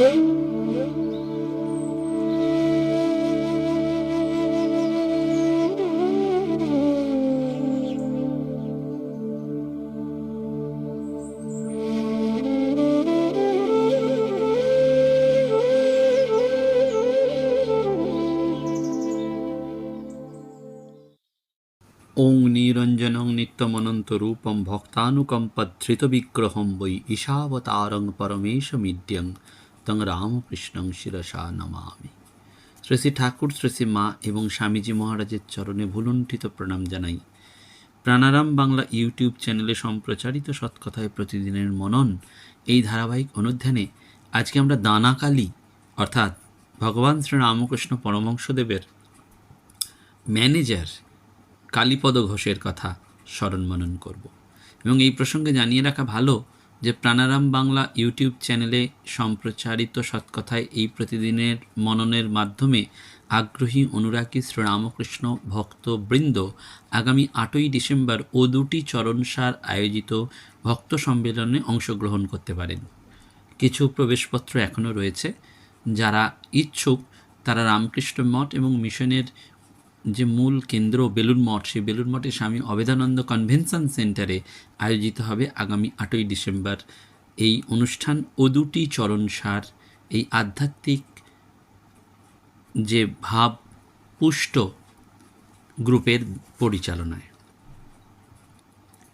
ওং নিরঞ্জনং নিত্যমনন্তরূপম ভক্তানুকম্পধৃতবিগ্রহম বৈ ঈশাবতারং পরমেশমিড্যং তং রামকৃষ্ণং শিরসা নমামি। শ্রী শ্রী ঠাকুর, শ্রী শ্রী মা এবং স্বামীজি মহারাজের চরণে ভুলুণ্ঠিত প্রণাম জানাই। প্রাণারাম বাংলা ইউটিউব চ্যানেলে সম্প্রচারিত সৎকথায় প্রতিদিনের মনন এই ধারাবাহিক অনুধ্যানে আজকে আমরা দানাকালী, অর্থাৎ ভগবান শ্রী রামকৃষ্ণ পরমহংসদেবের ম্যানেজার কালীপদ ঘোষের কথা স্মরণ মনন করব। এবং এই প্রসঙ্গে জানিয়ে রাখা ভালো যে প্রাণারাম বাংলা ইউটিউব চ্যানেলে সম্প্রচারিত সৎকথায় এই প্রতিদিনের মননের মাধ্যমে আগ্রহী অনুরাগী শ্রীরামকৃষ্ণ ভক্তবৃন্দ আগামী আটই ডিসেম্বর ও দুটি চরণসার আয়োজিত ভক্ত সম্মেলনে অংশগ্রহণ করতে পারেন। কিছু প্রবেশপত্র এখনও রয়েছে। যারা ইচ্ছুক, তারা রামকৃষ্ণ মঠ এবং মিশনের যে মূল কেন্দ্র বেলুর মঠ, সেই বেলুর মঠে স্বামী অবেদানন্দ কনভেনশন সেন্টারে আয়োজিত হবে আগামী আটই ডিসেম্বর এই অনুষ্ঠান। ও দুটি চরণসার এই আধ্যাত্মিক যে ভাব পুষ্ট গ্রুপের পরিচালনায়।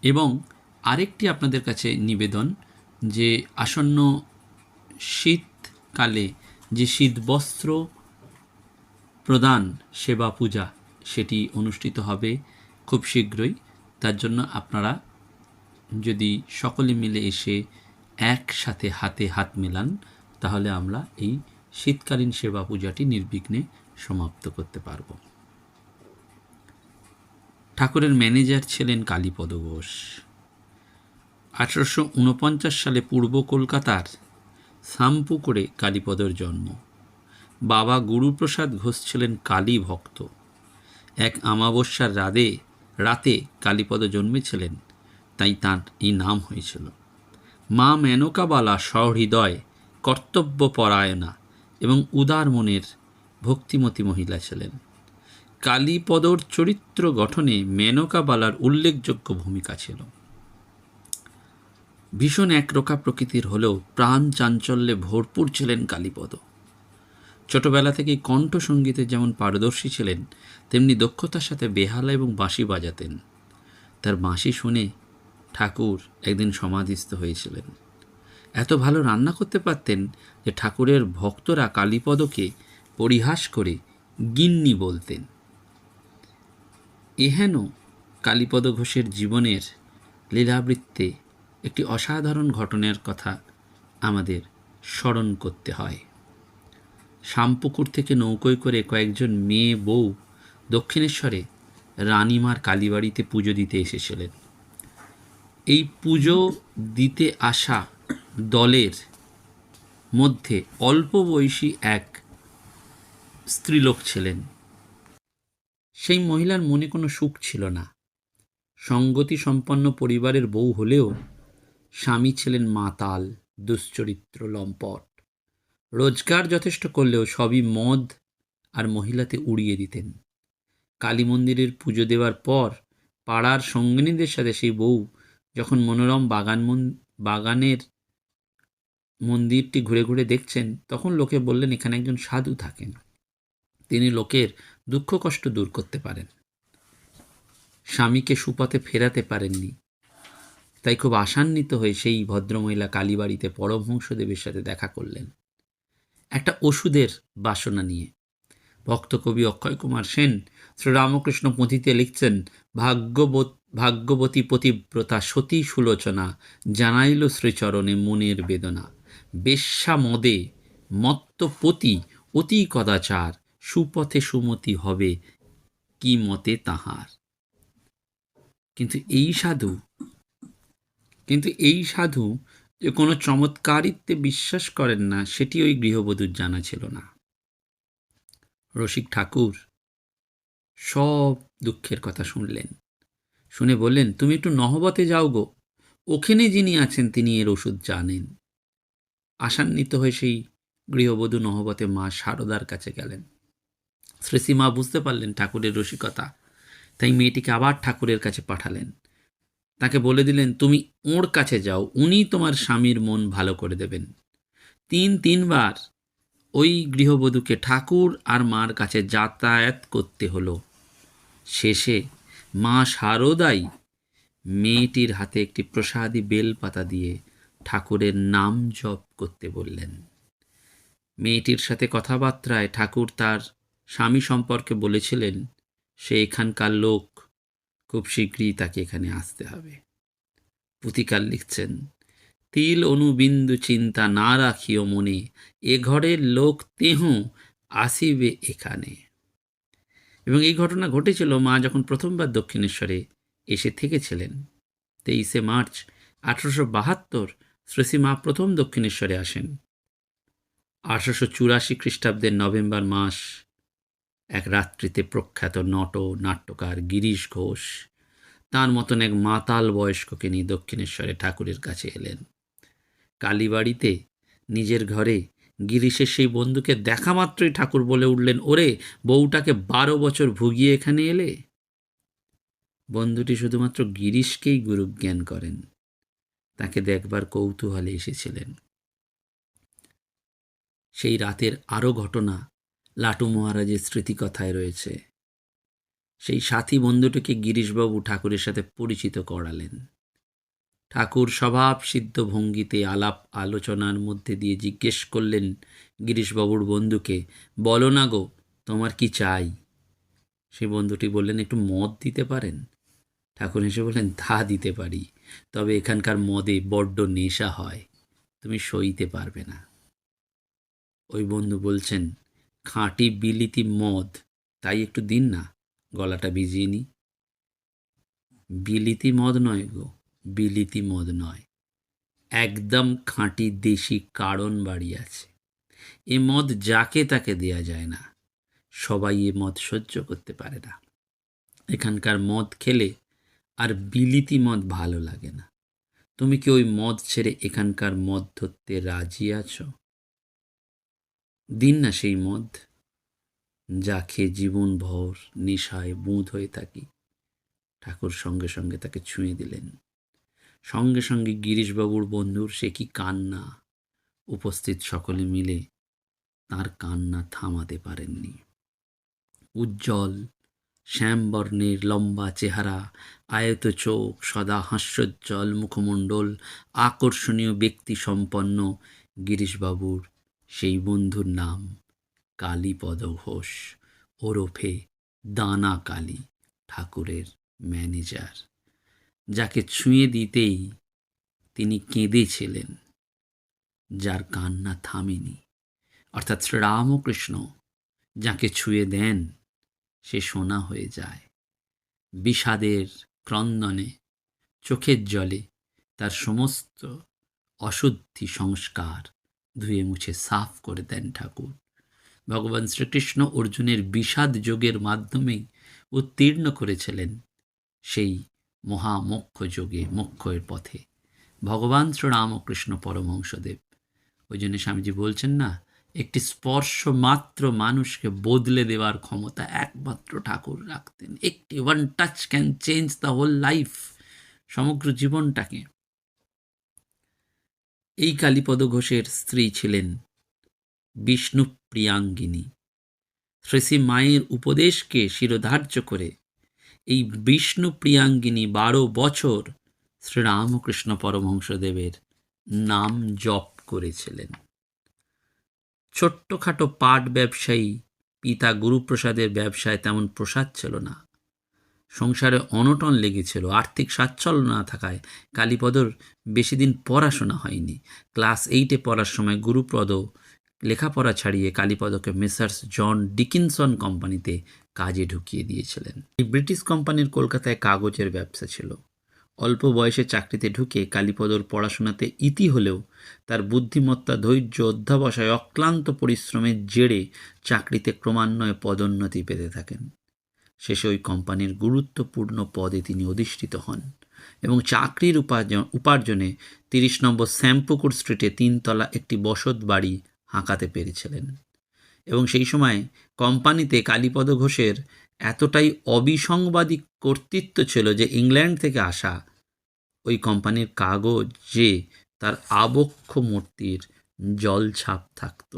এবং আরেকটি আপনাদের কাছে নিবেদন যে আসন্ন শীতকালে যে শীতবস্ত্র প্রদান, সেবা পূজা সেটি অনুষ্ঠিত হবে খুব শীঘ্রই। তার জন্য আপনারা যদি সকলে মিলে এসে একসাথে হাতে হাত মেলান, তাহলে আমরা এই শীতকালীন সেবা পূজাটি নির্বিঘ্নে সমাপ্ত করতে পারব। ঠাকুরের ম্যানেজার ছিলেন কালীপদ ঘোষ। আঠারোশো উনপঞ্চাশ সালে পূর্ব কলকাতার সামপুকুরে কালীপদর জন্ম। বাবা গুরুপ্রসাদ ঘোষ ছিলেন কালী ভক্ত। এক আমাবস্যার রাতে রাতে কালীপদ জন্মেছিলেন, তাই তাঁর এই নাম হয়েছিল। মা মেনকাবালা সহৃদয় কর্তব্যপরায়ণা এবং উদার মনের ভক্তিমতী মহিলা ছিলেন। কালীপদর চরিত্র গঠনে মেনকাবালার উল্লেখযোগ্য ভূমিকা ছিল। ভীষণ একরোখা প্রকৃতির হলেও প্রাণ চাঞ্চল্যে ভরপুর ছিলেন কালীপদ। ছোটবেলা থেকেই কণ্ঠসঙ্গীতে যেমন পারদর্শী ছিলেন, তেমনি দক্ষতার সাথে বেহালা এবং বাঁশি বাজাতেন। তার বাঁশি শুনে ঠাকুর একদিন সমাধিস্থ হয়েছিলেন। এত ভালো রান্না করতে পারতেন যে ঠাকুরের ভক্তরা কালীপদকে পরিহাস করে গিন্নি বলতেন। এহেন কালীপদ ঘোষের জীবনের লীলাবৃত্তে একটি অসাধারণ ঘটনার কথা আমাদের স্মরণ করতে হয়। শামপুকুর থেকে নৌকোয় করে কয়েকজন মেয়ে, বউ দক্ষিণেশ্বরে রানীমার কালীবাড়িতে পুজো দিতে এসেছিলেন। এই পুজো দিতে আসা দলের মধ্যে অল্প বয়সী এক স্ত্রীলোক ছিলেন। সেই মহিলার মনে কোনো সুখ ছিল না। সঙ্গতি সম্পন্ন পরিবারের বউ হলেও স্বামী ছিলেন মাতাল দুশ্চরিত্র লম্পট রোজগার যথেষ্ট করলেও সবই মদ আর মহিলাতে উড়িয়ে দিতেন। কালী মন্দিরের পুজো দেওয়ার পর পাড়ার সঙ্গিনীদের সাথে সেই বউ যখন মনোরম বাগান বাগানের মন্দিরটি ঘুরে ঘুরে দেখছেন, তখন লোকে বললেন, এখানে একজন সাধু থাকেন। তিনি লোকের দুঃখ কষ্ট দূর করতে পারেন। স্বামীকে সুপথে ফেরাতে পারেননি। তাই খুব আশান্বিত হয়ে সেই ভদ্রমহিলা কালীবাড়িতে পরমহংসদেবের সাথে দেখা করলেন। একটা ওষুধের বাসনা নিয়ে। ভক্ত কবি অক্ষয় কুমার সেন শ্রীরামকৃষ্ণ পুঁথিতে লিখছেন, ভাগ্যবত, ভাগ্যবতী পতিব্রতা সতী সুলোচনা জানাইল শ্রীচরণে মনের বেদনা। বেশ্যা মদে মত্তপতি অতি কদাচার, সুপথে সুমতি হবে কি মতে তাহার? কিন্তু এই সাধু, কিন্তু এই সাধু যে কোনো চমৎকারিত্বে বিশ্বাস করেন না, সেটি ওই গৃহবধূর জানা ছিল না। রসিক ঠাকুর সব দুঃখের কথা শুনলেন। শুনে বললেন, তুমি একটু নহবতে যাও গো। ওখানে যিনি আছেন, তিনি এর ওষুধ জানেন। আশান্বিত হয়ে সেই গৃহবধূ নহবতে মা শারদার কাছে গেলেন। শ্রেষীমা বুঝতে পারলেন ঠাকুরের রসিকতা, তাই মেয়েটিকে আবার ঠাকুরের কাছে পাঠালেন। তাকে বলে দিলেন, তুমি ওর কাছে যাও উনি তোমার স্বামীর মন ভালো করে দেবেন। তিন তিনবার ওই গৃহবধূকে ঠাকুর আর মার কাছে যাতায়াত করতে হলো। শেষে মা শারদাই মেয়েটির হাতে একটি প্রসাদী বেলপাতা দিয়ে ঠাকুরের নাম জপ করতে বললেন। মেয়েটির সাথে কথাবার্তায় ঠাকুর তার স্বামী সম্পর্কে বলেছিলেন, সে এখানকার লোক খুব শীঘ্রই তাকে এখানে আসতে হবে। পুতিকার লিখছেন, তিল অনুবিন্দু চিন্তা না রাখিও মনে, এ ঘরের লোক তেহ আসিবে এখানে। এবং এই ঘটনা ঘটেছিল মা যখন প্রথমবার দক্ষিণেশ্বরে এসে থেকেছিলেন। তেইশে মার্চ আঠারোশো বাহাত্তর শ্রেষী মা প্রথম দক্ষিণেশ্বরে আসেন। আঠারোশো চুরাশি খ্রিস্টাব্দের নভেম্বর মাস এক রাত্রিতে প্রখ্যাত নট নাট্যকার গিরিশ ঘোষ তার মতন এক মাতাল বয়স্ককে নিয়ে দক্ষিণেশ্বরে ঠাকুরের কাছে এলেন। কালীবাড়িতে নিজের ঘরে গিরিশের সেই বন্ধুকে দেখা মাত্রই ঠাকুর বলে উঠলেন, ওরে, বউটাকে বারো বছর ভুগিয়ে এখানে এলে? বন্ধুটি শুধুমাত্র গিরিশকেই গুরুজ্ঞান করেন, তাকে দেখবার কৌতূহলে এসেছিলেন। সেই রাতের আরও ঘটনা লাটু মহারাজের স্মৃতিকথায় রয়েছে। সেই সাথী বন্ধুটিকে গিরিশবাবু ঠাকুরের সাথে পরিচিত করালেন। ঠাকুর স্বভাব সিদ্ধ ভঙ্গিতে আলাপ আলোচনার মধ্যে দিয়ে জিজ্ঞেস করলেন গিরিশবাবুর বন্ধুকে, বলো না গো, তোমার কি চাই? সে বন্ধুটি বললেন, একটু মদ দিতে পারেন? ঠাকুর হেসে বললেন, তা দিতে পারি, তবে এখানকার মদে বড্ড নেশা হয়, তুমি সইতে পারবে না। ওই বন্ধু বলছেন খাঁটি বিলিতি মদ। তাই একটু দিন না, গলাটা ভিজিয়ে নি। বিলিতি মদ নয় গো, বিলিতি মদ নয়। একদম খাঁটি দেশি কারণ বাড়ি আছে। এ মদ যাকে তাকে দেয়া যায় না, সবাই এ মদ সহ্য করতে পারে না। এখানকার মদ খেলে আর বিলিতি মদ ভালো লাগে না। তুমি কি ওই মদ ছেড়ে এখানকার মদ ধরতে রাজি আছো? দিন না সেই মদ, যা খেয়ে জীবন ভর নেশায় বুঁদ হয়ে থাকি। ঠাকুর সঙ্গে সঙ্গে তাকে ছুঁয়ে দিলেন। সঙ্গে সঙ্গে গিরিশবাবুর বন্ধুর সে কি কান্না, উপস্থিত সকলে মিলে তার কান্না থামাতে পারেননি। উজ্জ্বল, শ্যামবর্ণের লম্বা চেহারা, আয়ত চোখ, সদা হাস্যোজ্জ্বল মুখমণ্ডল, আকর্ষণীয় ব্যক্তি সম্পন্ন গিরিশবাবুর সেই বন্ধুর নাম কালীপদ ঘোষ। ওরফে দানা কালী, ঠাকুরের ম্যানেজার। যাকে ছুঁয়ে দিতেই তিনি কেঁদেছিলেন, যার কান্না থামেনি। অর্থাৎ শ্রীরামকৃষ্ণ যাকে ছুঁয়ে দেন, সে সোনা হয়ে যায়। বিষাদের ক্রন্দনে, চোখের জলে তার সমস্ত অশুদ্ধি সংস্কার ধুয়ে মুছে সাফ করে দেন ঠাকুর। ভগবান শ্রীকৃষ্ণ অর্জুনের বিষাদ যোগের মাধ্যমেই উত্তীর্ণ করেছিলেন সেই মহামোক্ষ যোগে, মোক্ষের পথে। ভগবান শ্রীরামকৃষ্ণ পরমহংসদেব, ওই জন্য স্বামীজি বলছেন না, একটি স্পর্শ মাত্র মানুষকে বদলে দেওয়ার ক্ষমতা একমাত্র ঠাকুর রাখতেন। একটি one touch can change the whole life সমগ্র জীবনটাকে। এই কালীপদ ঘোষের স্ত্রী ছিলেন বিষ্ণু প্রিয়াঙ্গিনী। শ্রেষী মায়ের উপদেশকে শিরোধার্য করে এই বিষ্ণু প্রিয়াঙ্গিনী বারো বছর শ্রীরামকৃষ্ণ পরমহংসদেবের নাম জপ করেছিলেন। ছোট্টখাটো পাট ব্যবসায়ী পিতা গুরুপ্রসাদের ব্যবসায় তেমন প্রসাদ ছিল না। সংসারে অনটন লেগেছিল, আর্থিক সাচ্ছল্য না থাকায় কালীপদর বেশি দিন পড়াশোনা হয়নি। ক্লাস এইটে পড়ার সময় গুরুপ্রদ লেখাপড়া ছাড়িয়ে কালীপদকে মেসার্স জন ডিকিনসন কোম্পানিতে কাজে ঢুকিয়ে দিয়েছিলেন। এই ব্রিটিশ কোম্পানির কলকাতায় কাগজের ব্যবসা ছিল। অল্প বয়সে চাকরিতে ঢুকে কালীপদর পড়াশোনাতে ইতি হলেও তার বুদ্ধিমত্তা, ধৈর্য, অধ্যাবসায়, অক্লান্ত পরিশ্রমের জেরে চাকরিতে ক্রমান্বয়ে পদোন্নতি পেতে থাকেন। শেষে ওই কোম্পানির গুরুত্বপূর্ণ পদে তিনি অধিষ্ঠিত হন এবং চাকরির উপার্জন, উপার্জনে তিরিশ নম্বর শ্যামপুকুর স্ট্রিটে তিনতলা একটি বসত বাড়ি হাঁকাতে পেরেছিলেন। এবং সেই সময় কোম্পানিতে কালীপদ ঘোষের এতটাই অবিসংবাদী কর্তৃত্ব ছিল যে ইংল্যান্ড থেকে আসা ওই কোম্পানির কাগজে তার আবক্ষ মূর্তির জলছাপ থাকত।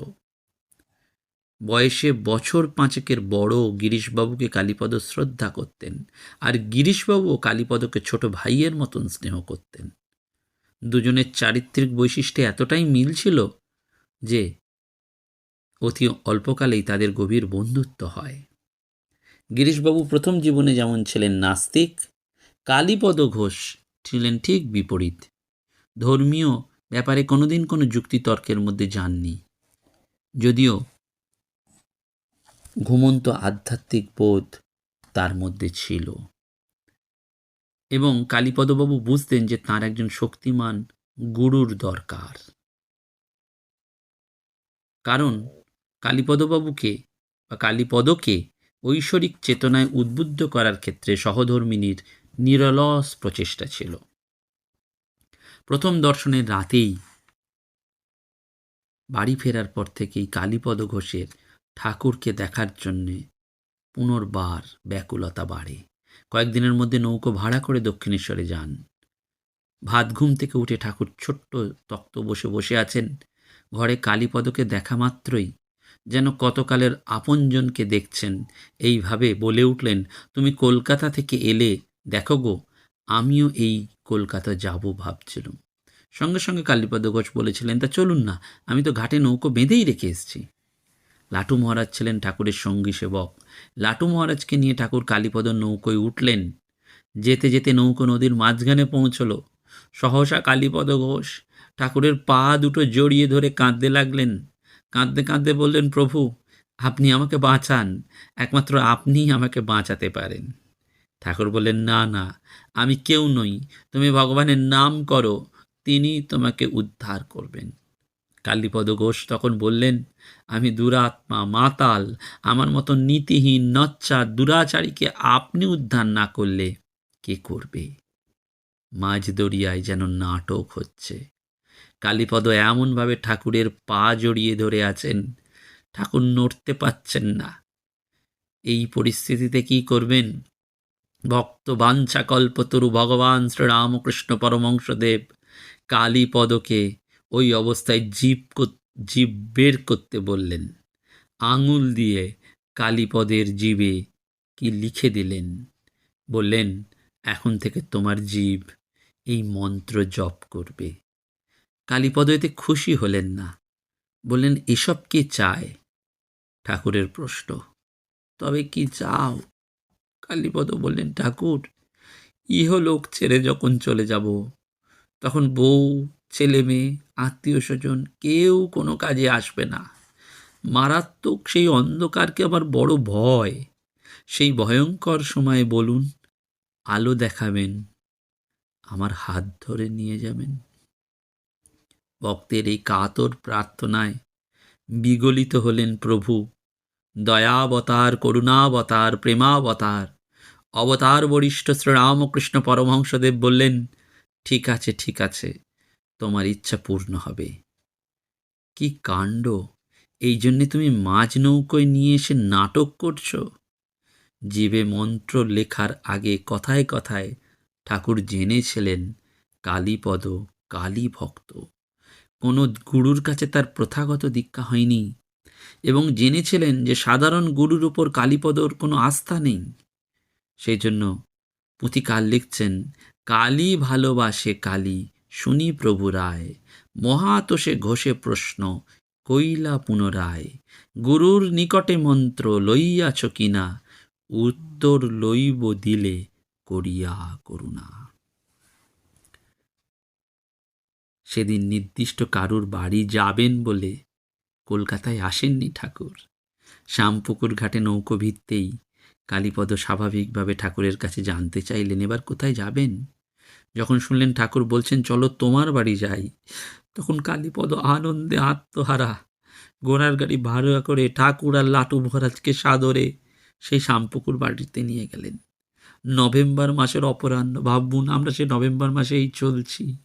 বয়সে বছর পাঁচেকের বড় গিরিশবাবুকে কালীপদ শ্রদ্ধা করতেন আর গিরিশবাবুও কালীপদকে ছোট ভাইয়ের মতন স্নেহ করতেন। দুজনের চারিত্রিক বৈশিষ্ট্যে এতটাই মিল ছিল যে অতি অল্পকালেই তাদের গভীর বন্ধুত্ব হয়। গিরিশবাবু প্রথম জীবনে যেমন ছিলেন নাস্তিক, কালীপদ ঘোষ ছিলেন ঠিক বিপরীত। ধর্মীয় ব্যাপারে কোনোদিন কোনো যুক্তিতর্কের মধ্যে যাননি। যদিও ঘুমন্ত আধ্যাত্মিক বোধ তার মধ্যে ছিল। এবং কালীপদবাবু বুঝতেন যে তার একজন শক্তিমান গুরুর দরকার। কারণ কালীপদবাবুকে বা কালীপদকে ঐশ্বরিক চেতনায় উদ্বুদ্ধ করার ক্ষেত্রে সহধর্মিনীর নিরলস প্রচেষ্টা ছিল। প্রথম দর্শনের রাতেই বাড়ি ফেরার পর থেকেই কালীপদ ঘোষের ঠাকুরকে দেখার জন্যে পুনর্বার ব্যাকুলতা বাড়ে। কয়েকদিনের মধ্যে নৌকো ভাড়া করে দক্ষিণেশ্বরে যান। ভাত ঘুম থেকে উঠে ঠাকুর ছোট্ট তক্ত বসে বসে আছেন। ঘরে কালীপদকে দেখা মাত্রই যেন কতকালের আপনজনকে দেখছেন। এইভাবে বলে উঠলেন, তুমি কলকাতা থেকে এলে দেখো গো, আমিও এই কলকাতা যাব ভাবছিলাম। সঙ্গে সঙ্গে কালীপদ ঘোষ বলেছিলেন, তা চলুন না, আমি তো ঘাটে নৌকো বেঁধেই রেখে এসেছি। লাটু মহারাজ ছিলেন ঠাকুরের সঙ্গী সেবক। লাটু মহারাজকে নিয়ে ঠাকুর কালীপদ নৌকোয় উঠলেন। যেতে যেতে নৌকো নদীর মাঝখানে পৌঁছলো। সহসা কালীপদ ঘোষ ঠাকুরের পা দুটো জড়িয়ে ধরে কাঁদতে লাগলেন। কাঁদতে কাঁদতে বললেন, প্রভু, আপনি আমাকে বাঁচান। একমাত্র আপনিই আমাকে বাঁচাতে পারেন। ঠাকুর বললেন, না না, আমি কেউ নই। তুমি ভগবানের নাম করো। তিনি তোমাকে উদ্ধার করবেন। কালীপদ ঘোষ তখন বললেন, আমি দুরাত্মা, মাতাল। আমার মতো নীতিহীন নচ্চা দুরাচারীকে আপনি উদ্ধার না করলে কে করবে? মাঝ দরিয়ায় যেন নাটক হচ্ছে। কালীপদ এমনভাবে ঠাকুরের পা জড়িয়ে ধরে আছেন, ঠাকুর নড়তে পাচ্ছেন না। এই পরিস্থিতিতে কি করবেন? ভক্ত বাঞ্ছা কল্পতরু ভগবান শ্রীরামকৃষ্ণ পরমংশদেব কালীপদকে ওই অবস্থায় জীব জীব বের করতে বললেন, আঙুল দিয়ে কালীপদের জীবে কি লিখে দিলেন? বললেন, এখন থেকে তোমার জীব এই মন্ত্র জপ করবে। কালীপদ এতে খুশি হলেন না। বললেন, এসব কে চায়? ঠাকুরের প্রশ্ন, তবে কি চাও? কালীপদ বললেন, ঠাকুর, ইহলোক ছেড়ে যখন চলে যাব, তখন বউ ছেলে মেয়ে, আত্মীয় স্বজন, কেউ কোনো কাজে আসবে না। মারাত্মক সেই অন্ধকারকে আবার বড় ভয়। সেই ভয়ঙ্কর সময়ে বলুন, আলো দেখাবেন, আমার হাত ধরে নিয়ে যাবেন। ভক্তের এই কাতর প্রার্থনায় বিগলিত হলেন প্রভু। দয়াবতার, করুণাবতার, প্রেমাবতার, অবতার বরিষ্ঠ শ্রীরামকৃষ্ণ পরমহংসদেব বললেন, ঠিক আছে ঠিক আছে তোমার ইচ্ছা পূর্ণ হবে। কি কাণ্ড! এই জন্যে তুমি মাঝ নৌকোয় নিয়ে এসে নাটক করছ? জীবে মন্ত্র লেখার আগে কথায় কথায় ঠাকুর জেনেছিলেন কালীপদ কালী ভক্ত কোনো গুরুর কাছে তার প্রথাগত দীক্ষা হয়নি এবং জেনেছিলেন যে সাধারণ গুরুর উপর কালীপদর কোনো আস্থা নেই। সেই জন্য পুঁথিকার লিখছেন, কালী ভালোবাসে কালী শুনি প্রভু রায় মহাতোষে ঘোষে প্রশ্ন কইলা পুনরায়, গুরুর নিকটে মন্ত্র লইয়াছ কিনা, উত্তর লইব দিলে করিয়া করুণা। সেদিন নির্দিষ্ট কারুর বাড়ি যাবেন বলে কলকাতায় আসেননি ঠাকুর। শ্যামপুকুর ঘাটে নৌকো ভিত্তেই কালীপদ স্বাভাবিকভাবে ঠাকুরের কাছে জানতে চাইলেন, এবার কোথায় যাবেন? যখন শুনলেন ঠাকুর বলছেন, চলো তোমার বাড়ি যাই। তখন কালীপদ আনন্দে আত্মহারা। ঘোড়ার গাড়ি ভাড়া করে ঠাকুর আর লাটু মহারাজকে সাদরে সেই শ্যামপুকুর বাড়িতে নিয়ে গেলেন। নভেম্বর মাসের অপরাহ্ন, ভাবুন, আমরা সে নভেম্বর মাসেই চলছি।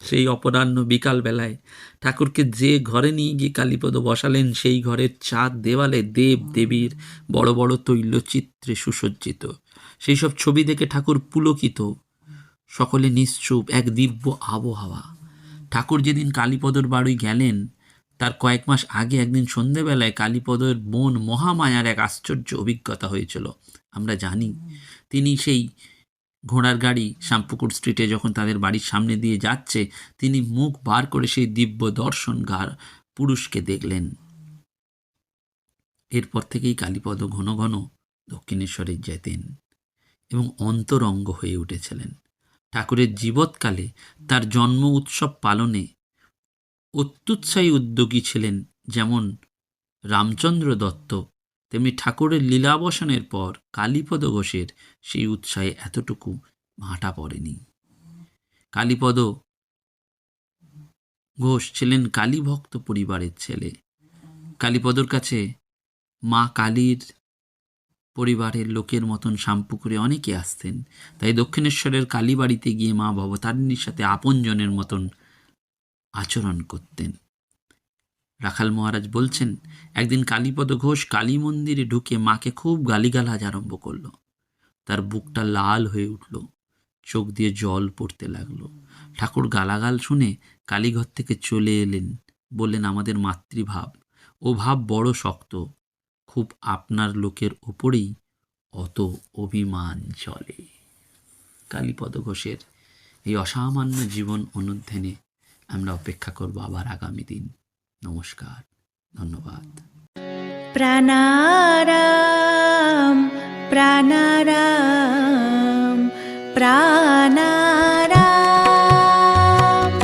সেই অপরাহ্ন বিকালবেলায় ঠাকুরকে যে ঘরে নিয়ে গিয়ে কালীপদ বসালেন, সেই ঘরের চাঁদ দেওয়ালে দেব দেবীর বড় বড় তৈলচিত্রে সুসজ্জিত। সেই সব ছবি দেখে ঠাকুর পুলকিত। সকলে নিশ্চুপ এক দিব্য আবহাওয়া। ঠাকুর যেদিন কালীপদর বাড়ি গেলেন, তার কয়েক মাস আগে একদিন সন্ধেবেলায় কালীপদর বোন মহামায়ার এক আশ্চর্য অভিজ্ঞতা হয়েছিল। আমরা জানি, তিনি সেই ঘোড়ার গাড়ি শ্যামপুকুর স্ট্রিটে যখন তাদের বাড়ির সামনে দিয়ে যাচ্ছে, তিনি মুখ বার করে সেই দিব্য দর্শনগার পুরুষকে দেখলেন। এরপর থেকেই কালীপদ ঘন ঘন দক্ষিণেশ্বরে যেতেন এবং অন্তরঙ্গ হয়ে উঠেছিলেন। ঠাকুরের জীবৎকালে তার জন্ম উৎসব পালনে অত্যুৎসাহী উদ্যোগী ছিলেন যেমন রামচন্দ্র দত্ত, তেমনি ঠাকুরের লীলাবসানের পর কালীপদ ঘোষের সেই উৎসাহে এতটুকু ভাঁটা পড়েনি। কালীপদ ঘোষ ছিলেন কালীভক্ত পরিবারের ছেলে। কালীপদর কাছে মা কালীর পরিবারের লোকের মতন শাম্পুকুরে অনেকে আসতেন। তাই দক্ষিণেশ্বরের কালীবাড়িতে গিয়ে মা ভবতারিণীর সাথে আপনজনের মতন আচরণ করতেন। রাখাল মহারাজ বলছেন, একদিন কালীপদ ঘোষ কালী মন্দিরে ঢুকে মাকে খুব গালিগালাজ আরম্ভ করল। তার বুকটা লাল হয়ে উঠল, চোখ দিয়ে জল পড়তে লাগল। ঠাকুর গালাগাল শুনে কালীঘর থেকে চলে এলেন বললেন, আমাদের মাতৃভাব, ও ভাব বড় শক্ত। খুব আপনার লোকের ওপরেই অত অভিমান চলে। কালীপদ ঘোষের এই অসামান্য জীবন অনুধ্যানে আমরা অপেক্ষা করব আবার আগামী দিন। নমস্কার, ধন্যবাদ। প্রাণারাম প্রাণারাম প্রাণারাম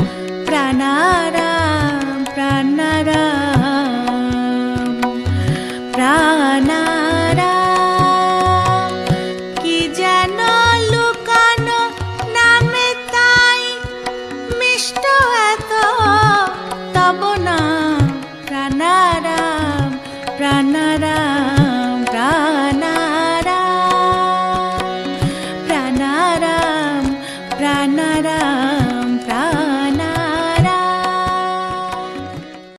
প্রাণারাম।